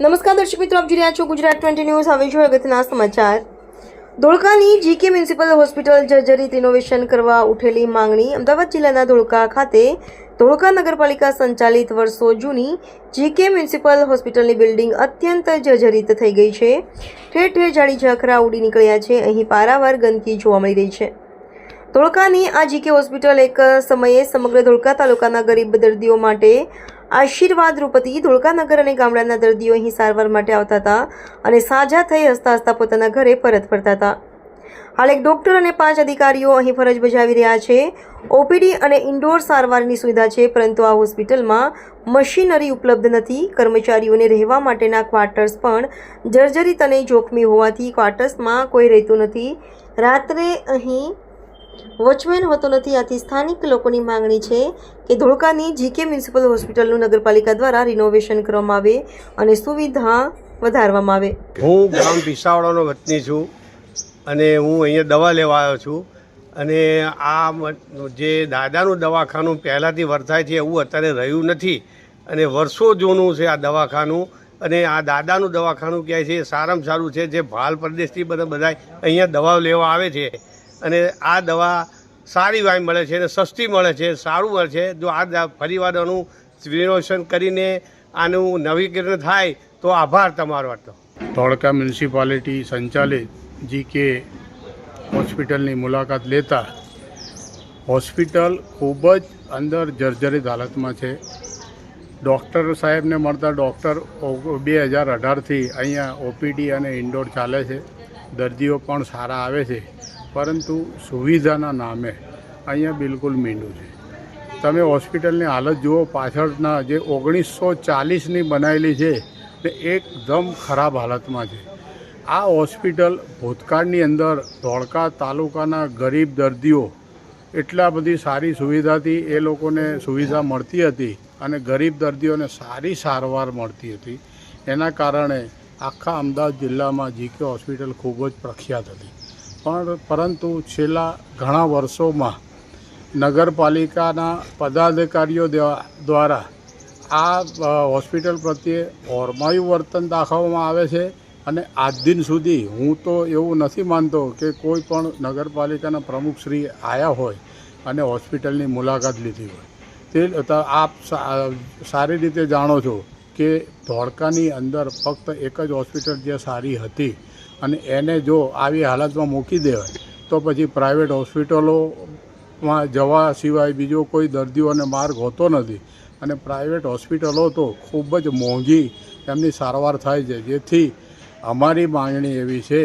નમસ્કાર દર્શક મિત્રો, આપ જોઈ રહ્યા છો ગુજરાત ટ્વેન્ટી ન્યૂઝ. હવે જો અગત્યના સમાચાર. ધોળકાની જીકે મ્યુનિસિપલ હોસ્પિટલ જર્જરિત રિનોવેશન કરવા ઉઠેલી માંગણી. અમદાવાદ જિલ્લાના ધોળકા ખાતે ધોળકા નગરપાલિકા સંચાલિત વર્ષો જૂની જીકે મ્યુનિસિપલ હોસ્પિટલની બિલ્ડિંગ અત્યંત જર્જરિત થઈ ગઈ છે. ઠેર ઠેર જાડી ઝાખરા ઉડી નીકળ્યા છે. અહીં પારાવાર ગંદકી જોવા મળી રહી છે. ધોળકાની આ જીકે હોસ્પિટલ એક સમયે સમગ્ર ધોળકા તાલુકાના ગરીબ દર્દીઓ માટે આશીર્વાદ રૂપથી ધોળકાનગર અને ગામડાના દર્દીઓ અહીં સારવાર માટે આવતા હતા અને સાજા થઈ હસતા હસતા પોતાના ઘરે પરત ફરતા હતા. હાલ એક ડૉક્ટર અને પાંચ અધિકારીઓ અહીં ફરજ બજાવી રહ્યા છે. ઓપીડી અને ઇન્ડોર સારવારની સુવિધા છે, પરંતુ આ હોસ્પિટલમાં મશીનરી ઉપલબ્ધ નથી. કર્મચારીઓને રહેવા માટેના ક્વાર્ટર્સ પણ જર્જરિત અને જોખમી હોવાથી ક્વાર્ટર્સમાં કોઈ રહેતું નથી. રાત્રે અહીં વોચમેન હોતો નથી. આથી સ્થાનિક લોકોની માંગણી છે કે ધોળકાની જીકે મ્યુનિસિપલ હોસ્પિટલનું નગરપાલિકા દ્વારા રિનોવેશન કરવામાં આવે અને સુવિધા વધારવામાં આવે. હું ગામ ભીસાવાડાનો વતની છું અને હું અહીંયા દવા લેવા આવ્યો છું અને આ જે દાદાનું દવાખાનું પહેલાંથી વર્તાય છે એવું અત્યારે રહ્યું નથી અને વર્ષો જૂનું છે આ દવાખાનું અને આ દાદાનું દવાખાનું કહે છે સારામાં સારું છે જે ભાલ પ્રદેશથી બધા બધા અહીંયા દવા લેવા આવે છે. અને આ દવા સારી વાય મળે છે અને સસ્તી મળે છે, સારું મળે છે. જો આ ફરીવાર આનું રિનોવેશન કરીને આનું નવીકરણ થાય, તો આભાર તમારો હતો. ધોળકા મ્યુનિસિપાલિટી સંચાલિત જીકે હોસ્પિટલની મુલાકાત લેતા હોસ્પિટલ ખૂબ જ અંદર જર્જરિત હાલતમાં છે. ડૉક્ટર સાહેબને મળતા ડૉક્ટર બે હજાર અઢારથી અહીંયા ઓપીડી અને ઇન્ડોર ચાલે છે. દર્દીઓ પણ સારા આવે છે. પરંતુ સુવિધાના નામે અહીંયા બિલકુલ મીંડું છે. તમે હોસ્પિટલની હાલત જુઓ, પાછળના જે ઓગણીસો ચાલીસની બનાવેલી છે, તે એકદમ ખરાબ હાલતમાં છે. આ હોસ્પિટલ ભૂતકાળની અંદર ધોળકા તાલુકાના ગરીબ દર્દીઓ એટલા બધી સારી સુવિધાથી એ લોકોને સુવિધા મળતી હતી અને ગરીબ દર્દીઓને સારી સારવાર મળતી હતી. એના કારણે આખા અમદાવાદ જિલ્લામાં જીકે હોસ્પિટલ ખૂબ જ પ્રખ્યાત હતી. પણ પરંતુ છેલ્લા ઘણા વર્ષોમાં નગરપાલિકાના પદાધિકારીઓ દ્વારા આ હોસ્પિટલ પ્રત્યે ઓરમાયું વર્તન દાખવવામાં આવે છે અને આજ દિન સુધી હું તો એવું નથી માનતો કે કોઈ પણ નગરપાલિકાના પ્રમુખશ્રી આવ્યા હોય અને હોસ્પિટલની મુલાકાત લીધી હોય. તે આપ સારી રીતે જાણો છો કે ધોળકાની અંદર ફક્ત એક જ હોસ્પિટલ જે સારી હતી. અને એને જો આવી હાલતમાં મૂકી દેવાય, તો પછી પ્રાઇવેટ હોસ્પિટલોમાં જવા સિવાય બીજો કોઈ દર્દીઓને માર્ગ હોતો નથી. અને પ્રાઇવેટ હોસ્પિટલો તો ખૂબ જ મોંઘી એમની સારવાર થાય છે. જેથી અમારી માંગણી એવી છે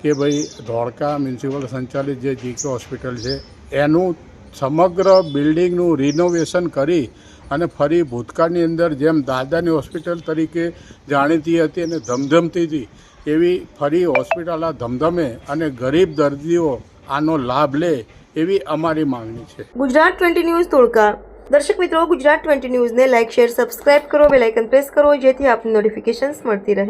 કે ભાઈ ધોળકા મ્યુનિસિપલ સંચાલિત જે જીકે હોસ્પિટલ છે, એનું સમગ્ર બિલ્ડિંગનું રિનોવેશન કરી અને ફરી ભૂતકાળની અંદર જેમ દાદાની હોસ્પિટલ તરીકે જાણીતી હતી અને ધમધમતી હતી, એવી ફરી હોસ્પિટલ આ ધમધમે અને ગરીબ દર્દીઓ આનો લાભ લે એવી અમારી માંગણી છે. ગુજરાત ટ્વેન્ટી ન્યૂઝ ધોળકા દર્શક મિત્રો, ગુજરાત ટ્વેન્ટી ન્યૂઝને લાઇક શેર, સબસ્ક્રાઇબ કરો બેલાઇકન પ્રેસ કરો, જેથી આપની નોટિફિકેશન્સ મળતી રહે.